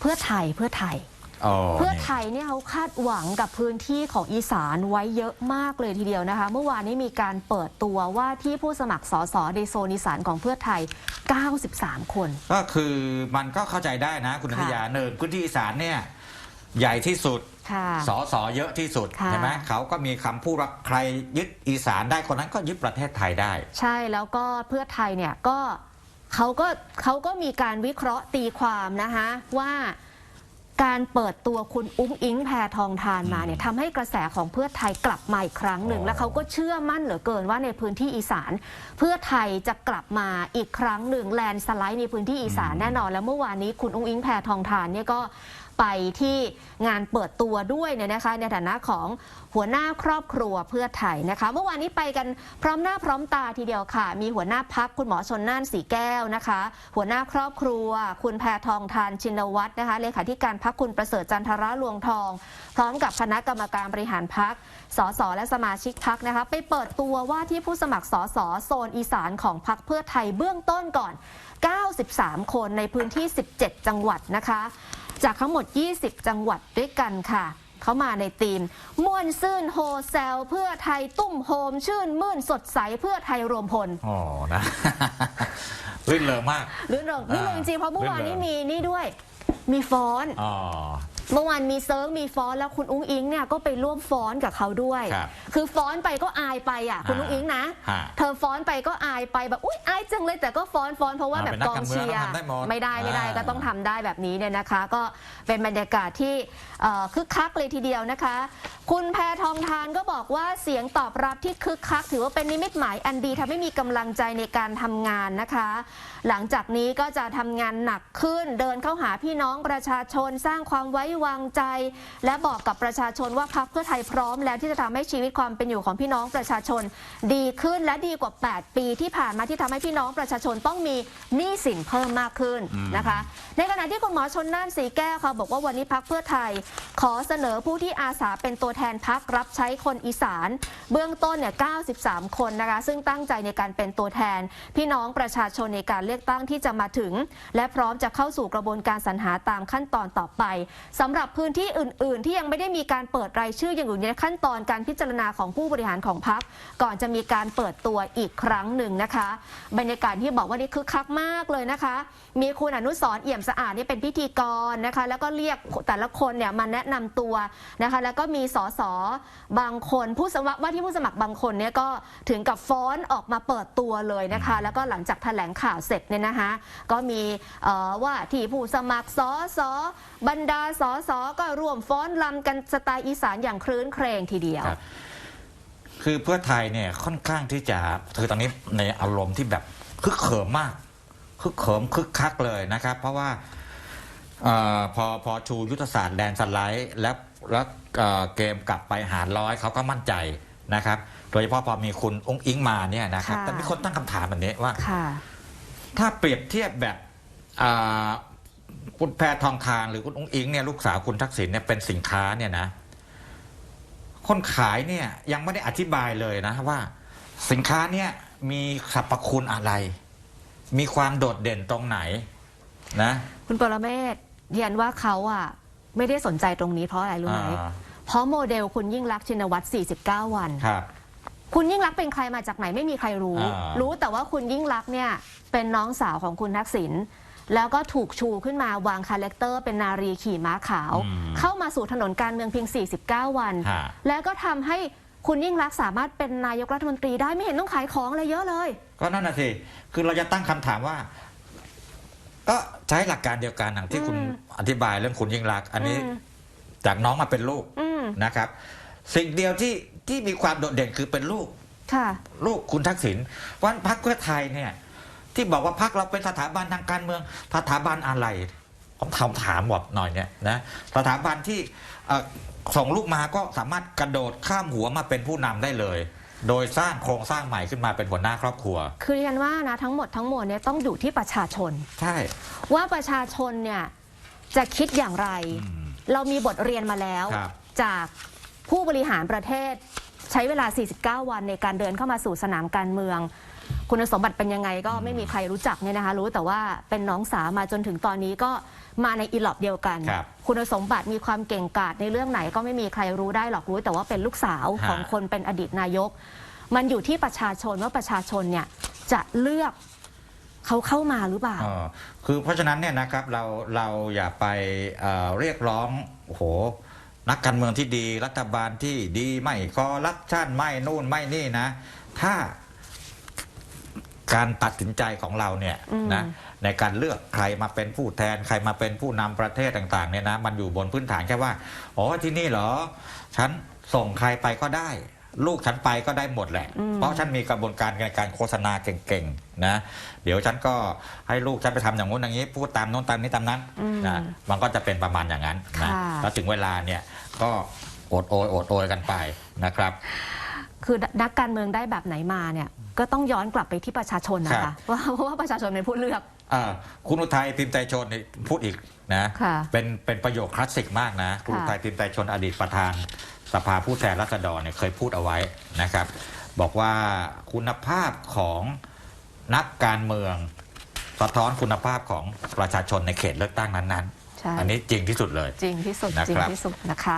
เพื่อไทยเพื่อไทยอ๋อเพื่อนี่ไทยเนี่ยเขาคาดหวังกับพื้นที่ของอีสานไว้เยอะมากเลยทีเดียวนะคะ เมื่อวานนี้มีการเปิดตัวว่าที่ผู้สมัครสสในโซนอีสานของเพื่อไทย 93 คน ก็คือมันก็เข้าใจได้นะคุณค่ะธยาหนึ่งพื้นที่อีสานเนี่ยใหญ่ที่สุดค่ะสอสอเยอะที่สุดค่ะใช่ไหมเขาก็มีคำพูดว่าใครยึดอีสานได้คนนั้นก็ยึดประเทศไทยได้ ใช่แล้วก็เพื่อไทยเนี่ยก็ เขาก็เขาก็มีการวิเคราะห์ตีความนะคะว่าการเปิดตัวคุณอุ้งอิงแพทองทานมาเนี่ยทำให้กระแสของเพื่อไทยกลับมาอีกครั้งหนึ่งอ๋อแล้วเขาก็เชื่อมั่นเหลือเกินว่าในพื้นที่อีสาน เพื่อไทยจะกลับมาอีกครั้งหนึ่งแลนด์สไลด์ในพื้นที่อีสานแน่นอน แล้วเมื่อวานนี้คุณอุ้งอิงแพทองทานเนี่ยก็ไปที่งานเปิดตัวด้วยเนี่ยนะคะ ในฐานะของหัวหน้าครอบครัวเพื่อไทยนะคะ เมื่อวานนี้ไปกันพร้อมหน้าพร้อมตาทีเดียวค่ะ มีหัวหน้าพักคุณหมอชนน่านสีแก้วนะคะ หัวหน้าครอบครัว คุณแพทองทานชินวัตรนะคะเลขาธิการพักคุณประเสริฐจันทระลวงทอง พร้อมกับคณะกรรมการบริหารพักสสและสมาชิกพักนะคะ ไปเปิดตัวว่าที่ผู้สมัครสสโซนอีสานของพักเพื่อไทยเบื้องต้นก่อน 93 คนในพื้นที่ 17 จังหวัดนะคะ จากทั้งหมด 20 จังหวัดด้วยกันค่ะ เขามาในทีม ม่วนซื่นโฮแซล เพื่อไทยตุ้มโฮม ชื่นมื่นสดใสเพื่อไทยรวมพล อ๋อนะ รื่นเริงมากหรือเริงนี่เลยจริงๆเพราะเมื่อวานนี้มีนี่ด้วย มีฟ้อน อ๋อ เมื่อวานมีเซิร์งมีฟ้อนแล้วคุณอุ้งอิงเนี่ยก็ไปร่วมฟ้อนกับเขาด้วย ครับคือฟ้อนไปก็อายไปอะคุณอ่าอุ้งอิงนะ ฮะเธอฟ้อนไปก็อายไปแบบอุ้ยอายจังเลยแต่ก็ฟ้อนฟ้อนเพราะว่าอ่าแบบเป็นนักกองการเมืองเชียร์ต้องทำได้หมดไม่ได้ไม่ได้อ่า ก็ต้องทำได้แบบนี้เนี่ยนะคะ ก็เป็นบรรยากาศที่เอ่อคึกคักเลยทีเดียวนะคะ คุณแพทองทานก็บอกว่าเสียงตอบรับที่คึกคัก ถือว่าเป็นนิมิตหมายอันดีทำให้มีกำลังใจในการทำงานนะคะ หลังจากนี้ก็จะทำงานหนักขึ้นเดินเข้าหาพี่น้องประชาชนสร้างความไว้วางใจ และบอกกับประชาชนว่าพักเพื่อไทยพร้อมแล้วที่จะทำให้ชีวิตความเป็นอยู่ของพี่น้องประชาชน ดีขึ้นและดีกว่า 8 ปีที่ผ่านมาที่ทำให้พี่น้องประชาชนต้องมีหนี้สินเพิ่มมากขึ้นนะคะ ในขณะที่คุณหมอชนน่านสีแก้วค่ะบอกว่าวันนี้พักเพื่อไทย ขอเสนอผู้ที่อาสาเป็นตัวแทนพักรับใช้คนอีสาน เบื้องต้นเนี่ย 93 คนนะคะ ซึ่งตั้งใจในการเป็นตัวแทน พี่น้องประชาชนในการเลือกตั้งที่จะมาถึง และพร้อมจะเข้าสู่กระบวนการสรรหาตามขั้นตอนต่อไปสำหรับพื้นที่อื่น ๆ ที่ยังไม่ได้มีการเปิดรายชื่อยังอยู่ในขั้นตอนการพิจารณาของผู้บริหารของพักก่อนจะมีการเปิดตัวอีกครั้งหนึ่งนะคะ บรรยากาศที่บอกว่านี่คึกคักมากเลยนะคะ มีคุณอนุสรเอี่ยมสะอาดนี่เป็นพิธีกรนะคะ แล้วก็เรียกแต่ละคนเนี่ยมาแนะนำตัวนะคะ แล้วก็มีสสบางคนผู้สมัครว่าที่ผู้สมัครบางคนเนี่ยก็ถึงกับฟ้อนออกมาเปิดตัวเลยนะคะ แล้วก็หลังจากแถลงข่าวเสร็จเนี่ยนะคะ ก็มีว่าที่ผู้สมัครสสบรรดาสสก็ร่วมฟ้อนรำกันสไตล์อีสานอย่างครื้นเครงทีเดียว ครับ คือเพื่อไทยเนี่ยค่อนข้างที่จะคือตอนนี้ในอารมณ์ที่แบบคึกเขิมมากคึกเขิมคึกคักเลยนะครับ เพราะว่าเออพอพอชูยุทธศาสตร์แดนสไลด์ แล้วแล้วเอ่อเกมกลับไปหารร้อยเขาก็มั่นใจนะครับ โดยเฉพาะพอมีคุณองค์อิงมาเนี่ยนะครับค่ะ แต่มีคนตั้งคำถามแบบนี้ว่า ค่ะ ถ้าเปรียบเทียบแบบอ่า คุณแพทองทานหรือคุณองค์อิงเนี่ยลูกสาวคุณทักษิณเนี่ยเป็นสินค้าเนี่ยนะ คนขายเนี่ยยังไม่ได้อธิบายเลยนะว่า สินค้าเนี่ยมีสรรพคุณอะไร มีความโดดเด่นตรงไหนนะ คุณปรเมศเรียนว่าเขาอะไม่ได้สนใจตรงนี้เพราะอะไรรู้ไหมอ่า เพราะโมเดลคุณยิ่งรักษณ์ชินวัตร 49 วัน ครับ คุณยิ่งรักษณ์เป็นใครมาจากไหนไม่มีใครรู้ อ่ารู้แต่ว่าคุณยิ่งรักษณ์เนี่ยเป็นน้องสาวของคุณทักษิณ แล้วก็ถูกชูขึ้นมาวางคาแรคเตอร์เป็นนารีขี่ม้าขาว อืมเข้ามาสู่ถนนการเมืองเพียง 49 วัน ฮะ แล้วก็ทำให้คุณยิ่งรักษณ์สามารถเป็นนายกรัฐมนตรีได้ไม่เห็นต้องขายของอะไรเยอะเลย ก็นั่นน่ะสิ คือเราจะตั้งคำถามว่า ก็ใช้หลักการเดียวกันอย่างที่คุณอืม อธิบายเรื่องคุณยิ่งรักษณ์อันนี้อืมจากน้องมาเป็นลูกอืมนะครับ สิ่งเดียวที่ที่มีความโดดเด่นคือเป็นลูก ค่ะ ลูกคุณทักษิณวันพักเพื่อไทยเนี่ย ที่บอกว่าพักเราเป็นสถาบันทางการเมือง สถาบันอะไรผมถามถามบอกหน่อยเนี่ยนะสถาบันที่เอ่อส่งลูกมาก็สามารถกระโดดข้ามหัวมาเป็นผู้นำได้เลย โดยสร้างโครงสร้างใหม่ขึ้นมาเป็นหัวหน้าครอบครัว คือเรียนว่านะทั้งหมดทั้งมวลเนี่ยต้องอยู่ที่ประชาชน ใช่ ว่าประชาชนเนี่ยจะคิดอย่างไรอืมเรามีบทเรียนมาแล้วครับจากผู้บริหารประเทศใช้เวลา 49 วันในการเดินเข้ามาสู่สนามการเมือง คุณสมบัติเป็นยังไงก็ไม่มีใครรู้จักเนี่ยนะคะ รู้แต่ว่าเป็นน้องสาวมาจนถึงตอนนี้ก็มาในอีหลอบเดียวกัน ครับคุณสมบัติมีความเก่งกาจในเรื่องไหนก็ไม่มีใครรู้ได้หรอกรู้ แต่ว่าเป็นลูกสาวฮะ ของคนเป็นอดีตนายก มันอยู่ที่ประชาชนว่าประชาชนเนี่ยจะเลือกเขาเข้ามาหรือเปล่า เออคือเพราะฉะนั้นเนี่ยนะครับเราเราอย่าไปเอ่อเรียกร้องโอ้โหนักการเมืองที่ดีรัฐบาลที่ดีไม่คอร์รัปชันไม่นู่นไม่นี่นะ ถ้า การตัดสินใจของเราเนี่ยอืมนะในการเลือกใครมาเป็นผู้แทนใครมาเป็นผู้นำประเทศต่างๆเนี่ยนะมันอยู่บนพื้นฐานแค่ว่าอ๋อที่นี่เหรอ ฉันส่งใครไปก็ได้ ลูกฉันไปก็ได้หมดแหละอืมเพราะฉันมีกระบวนการในการโฆษณาเก่งๆนะเดี๋ยวฉันก็ให้ลูกฉันไปทำอย่างงู้นอย่างนี้ พูดตามโน้นตามนี้ตามนั้นอืมนะมันก็จะเป็นประมาณอย่างนั้นนะค่ะแล้วถึงเวลาเนี่ยก็โอดโอยโอดโอยกันไปนะครับ คือนักการเมืองได้แบบไหนมาเนี่ยก็ต้องย้อนกลับไปที่ประชาชนนะครัคะบว่าเพราะว่าประชาชนเป็นผู้เลือกอ่าคุณอุทัยพิมพ์ใจชนนี่พูดอีกนะค่ะเป็นเป็นประโยคคลาสสิกมากนะคุณอุทัยพิมพ์ใจชนอดีตประธานสภาผู้แทนราษฎรเนี่ยเคยพูดเอาไว้นะครับ บอกว่าคุณภาพของนักการเมืองสะท้อนคุณภาพของประชาชนในเขตเลือกตั้งนั้นใช่ๆอันนี้จริงที่สุดเลย จริงที่สุดนะจริงครับที่สุดนะคะ